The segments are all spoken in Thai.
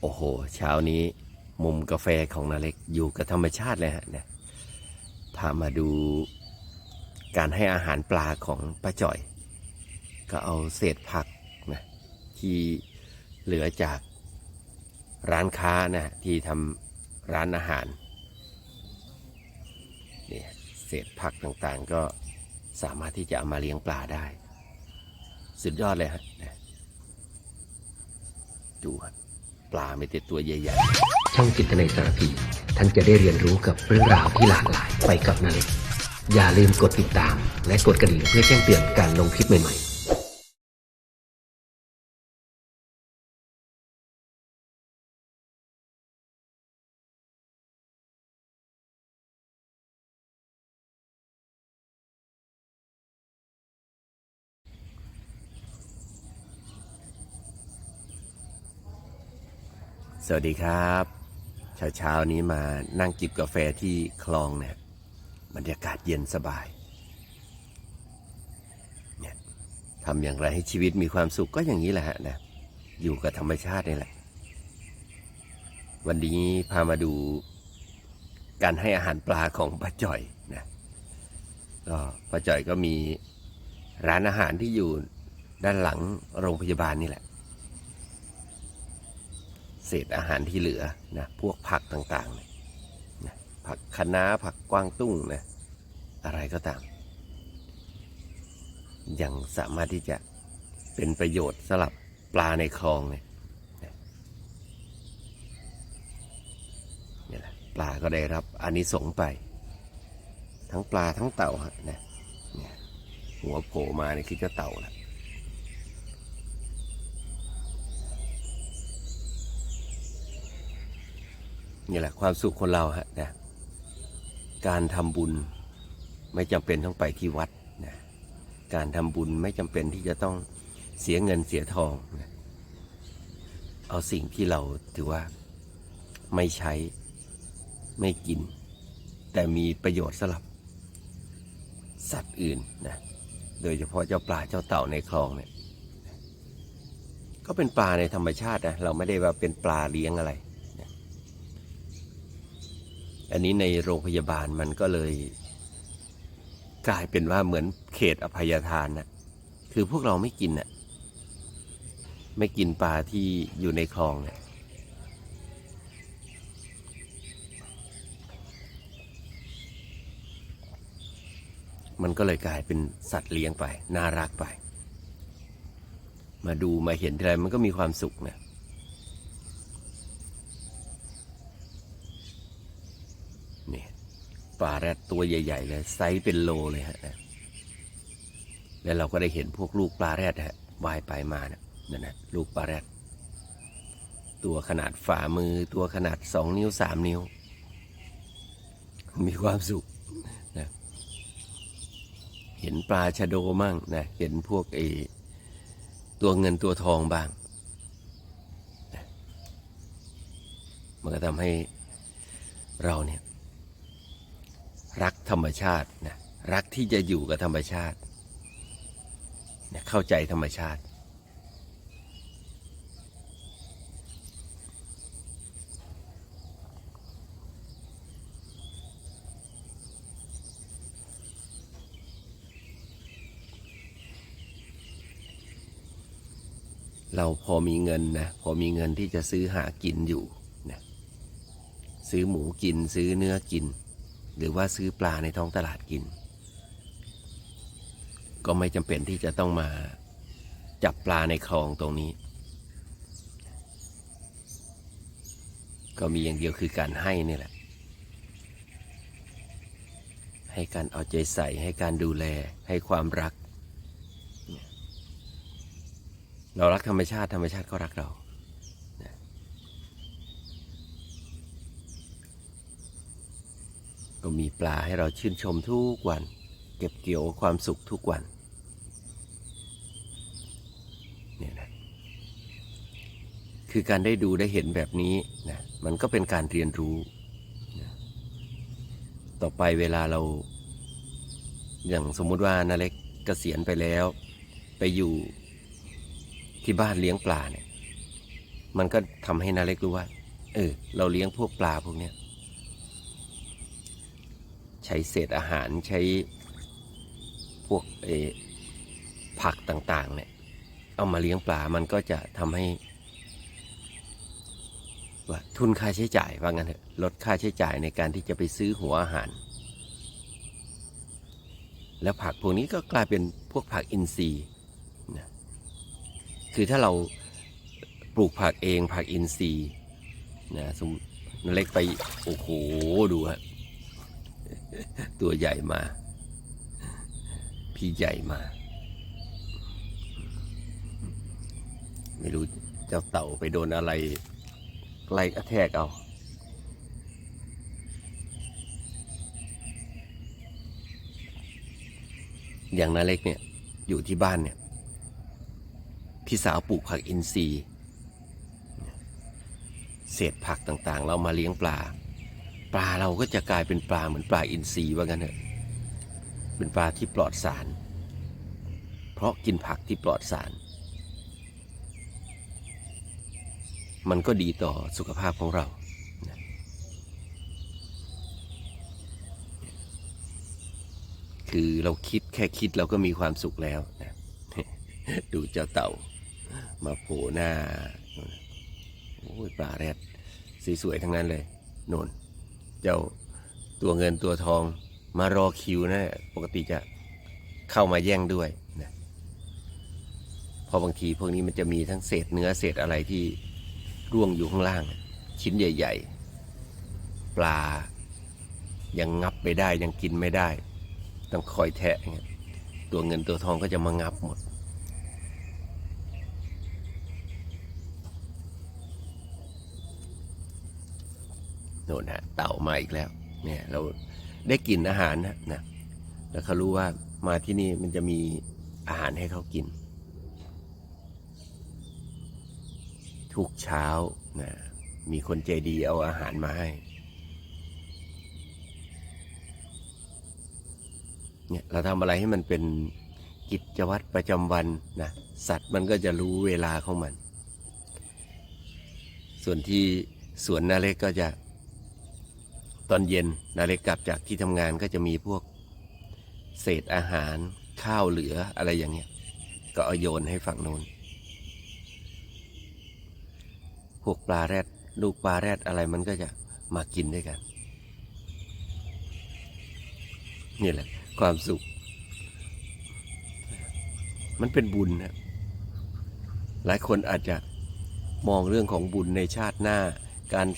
โอ้โห เช้านี้มุมกาแฟของนาเล็กอยู่กับธรรมชาติเลยฮะเนี่ยพามาดูการให้อาหารปลาของป้าจ่อย ก็เอาเศษผักนะที่เหลือจากร้านค้านะที่ทำร้านอาหารเนี่ยเศษผักต่างๆก็สามารถที่จะเอามาเลี้ยงปลาได้ สุดยอดเลยฮะนะดูครับ ปลาไม่ติดตัวใหญ่ๆ ช่องจิตในสารพี ท่านจะได้เรียนรู้กับเรื่องราวที่หลากหลายไปกับนาเล็ก อย่าลืมกดติดตาม และกดกระดิ่งเพื่อแจ้งเตือนการลงคลิปใหม่ๆ สวัสดีครับ เช้าเช้าๆนี้มานั่งจิบกาแฟที่คลองเนี่ยบรรยากาศเย็นสบายเนี่ยทำอย่างไรให้ชีวิตมีความสุขก็อย่างนี้แหละฮะนะอยู่กับธรรมชาตินี่แหละ วันนี้พามาดูการให้อาหารปลาของป้าจ่อยนะก็ป้าจ่อยก็มีร้านอาหารที่อยู่ด้านหลังโรงพยาบาลนี่แหละ เศษอาหารที่เหลือนะพวกผักต่างๆเนี่ยนะผักคะน้าผักกวางตุ้งนะอะไรก็ตาม ยังสามารถที่จะเป็นประโยชน์สำหรับปลาในคลองเนี่ยนี่แหละปลาก็ได้รับอานิสงส์ไป ทั้งปลาทั้งเต่าฮะนะเนี่ยหัวโผล่มานี่คือเจ้าเต่านะ นี่แหละความสุขคนเราฮะนะการทำบุญไม่จำเป็นต้องไปที่วัดนะการทำบุญไม่จำเป็นที่จะต้องเสียเงินเสียทองนะเอาสิ่งที่เราถือว่าไม่ใช้ไม่กิน แต่มีประโยชน์สำหรับสัตว์อื่นนะโดยเฉพาะเจ้าปลาเจ้าเต่าในคลองเนี่ยก็เป็นปลาในธรรมชาตินะเราไม่ได้ว่าเป็นปลาเลี้ยงอะไร อันนี้ในโรงพยาบาลมันก็เลย กลายเป็นว่าเหมือนเขตอภัยทานนะคือพวกเราไม่กินน่ะ ไม่กินปลาที่อยู่ในคลองเนี่ยมันก็เลยกลายเป็นสัตว์เลี้ยงไป น่ารักไป มาดูมาเห็นทีไรมันก็มีความสุขนะ นี่ ปลาแรดตัวใหญ่ ๆ เลยไซส์เป็นโลเลยฮะนะแล้วเราก็ได้เห็นพวกลูกปลาแรดฮะว่ายไปมานะนั่นนะลูกปลาแรดตัวขนาดฝ่ามือตัวขนาดสองนิ้วสามนิ้ว มีความสุขนะเห็นปลาชะโดมั่งนะเห็นพวกไอตัวเงินตัวทองบ้างนะมันก็ทำให้เราเนี่ย รักธรรมชาตินะรักที่จะอยู่กับธรรมชาตินะเข้าใจธรรมชาติ เราพอมีเงินนะพอมีเงินที่จะซื้อหากินอยู่นะซื้อหมูกินซื้อเนื้อกิน หรือว่าซื้อปลาในท้องตลาดกิน ก็ไม่จำเป็นที่จะต้องมาจับปลาในคลองตรงนี้ ก็มีอย่างเดียวคือการให้นี่แหละ ให้การเอาใจใส่ให้การดูแลให้ความรัก เรารักธรรมชาติธรรมชาติก็รักเรานะ ก็มีปลาให้เราชื่นชมทุกวัน เก็บเกี่ยวความสุขทุกวันเนี่ยนะคือการได้ดูได้เห็นแบบนี้นะมันก็เป็นการเรียนรู้นะต่อไปเวลาเรา อย่างสมมุติว่านาเล็กเกษียณไปแล้ว ไปอยู่ที่บ้านเลี้ยงปลาเนี่ย มันก็ทำให้นาเล็กรู้ว่า เออ เราเลี้ยงพวกปลาพวกเนี้ย ช้เศษอาหารใช้พวกเอผักต่างๆเนี่ยเอามาเลี้ยงปลา มันก็จะทำให้ว่าทุนค่าใช้จ่ายว่างั้นเถอะลดค่าใช้จ่ายในการที่จะไปซื้อหัวอาหาร แล้วผักพวกนี้ก็กลายเป็นพวกผักอินทรีย์นะคือถ้าเราปลูกผักเองผักอินทรีย์นะสมมุติเล็กไปโอ้โหดูฮะ ตัวใหญ่มา พี่ใหญ่มา ไม่รู้เจ้าเต่าไปโดนอะไรไล่กระแทกเอาอย่างนาเล็กเนี่ยอยู่ที่บ้านเนี่ย พี่สาวปลูกผักอินทรีย์ เศษผักต่างๆ เรามาเลี้ยงปลา ปลาเราก็จะกลายเป็นปลาเหมือนปลาอินทรีย์ว่างั้นเถอะเป็นปลาที่ปลอดสาร เพราะกินผักที่ปลอดสาร มันก็ดีต่อสุขภาพของเราคือเราคิดแค่คิดเราก็มีความสุขแล้วนะดูเจ้าเต่า มาโผล่หน้า โอ้ยปลาแรดสวยๆทั้งนั้นเลยโนน เจ้าตัวเงินตัวทองมารอคิวนะปกติจะเข้ามาแย่งด้วยนะพอบางทีพวกนี้มันจะมีทั้งเศษเนื้อเศษอะไรที่ร่วงอยู่ข้างล่าง ชิ้นใหญ่ ๆ ปลายังงับไม่ได้ยังกินไม่ได้ ต้องคอยแทะเงี้ยตัวเงินตัวทองก็จะมางับหมด โน่นฮะเต่ามาอีกแล้ว เนี่ยเราได้กลิ่นอาหารนะนะแล้วเขารู้ว่ามาที่นี่มันจะมีอาหารให้เขากิน ทุกเช้านะมีคนใจดีเอาอาหารมาให้เนี่ยเราทำอะไรให้มันเป็นกิจวัตรประจำวันนะสัตว์มันก็จะรู้เวลาของมัน ส่วนที่สวนนาเล็กก็จะ ตอนเย็นนาเล็กกลับจากที่ทำงานก็จะมีพวกเศษอาหารข้าวเหลืออะไรอย่างเงี้ย ก็เอาโยนให้ฝั่งโน้นพวกปลาแรดลูกปลาแรดอะไรมันก็จะมากินด้วยกัน นี่แหละ ความสุข มันเป็นบุญนะหลายคนอาจจะมองเรื่องของบุญในชาติหน้า การ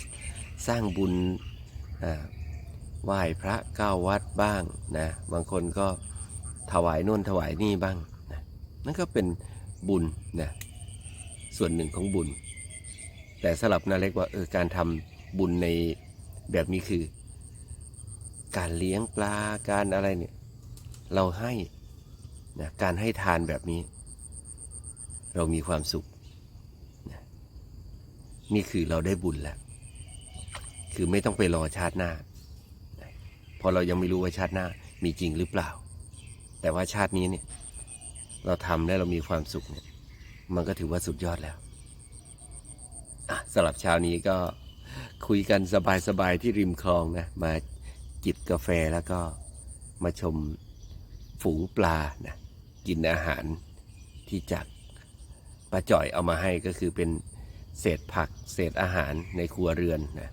สร้างบุญ ไหว้พระเก้าวัดบ้างนะบางคนก็ถวายโน่นถวายนี่บ้างนะนั่นก็เป็นบุญนะส่วนหนึ่งของบุญ แต่สำหรับนาเล็กว่าเออการทำบุญในแบบนี้คือ การเลี้ยงปลาการอะไรเนี่ยเราให้นะการให้ทานแบบนี้ เรามีความสุขนะนี่คือเราได้บุญแล้ว คือไม่ต้องไปรอชาติหน้าเพราะเรายังไม่รู้ว่าชาติหน้ามีจริงหรือเปล่า แต่ว่าชาตินี้เนี่ย เราทำแล้วเรามีความสุขเนี่ย มันก็ถือว่าสุดยอดแล้วอะสำหรับเช้านี้ก็คุยกันสบายๆที่ริมคลองนะ มาจิบกาแฟแล้วก็มาชมฝูงปลานะกินอาหารที่จากป้าจ่อยเอามาให้ก็คือเป็นเศษผักเศษอาหารในครัวเรือนนะ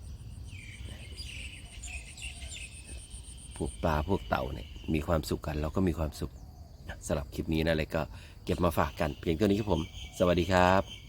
วกปลาพวกเต่าเนี่ยมีความสุขกันเราก็มีความสุขสำหรับคลิปนี้นะอะไรก็เก็บมาฝากกันเพียงเท่านี้ครับผม สวัสดีครับ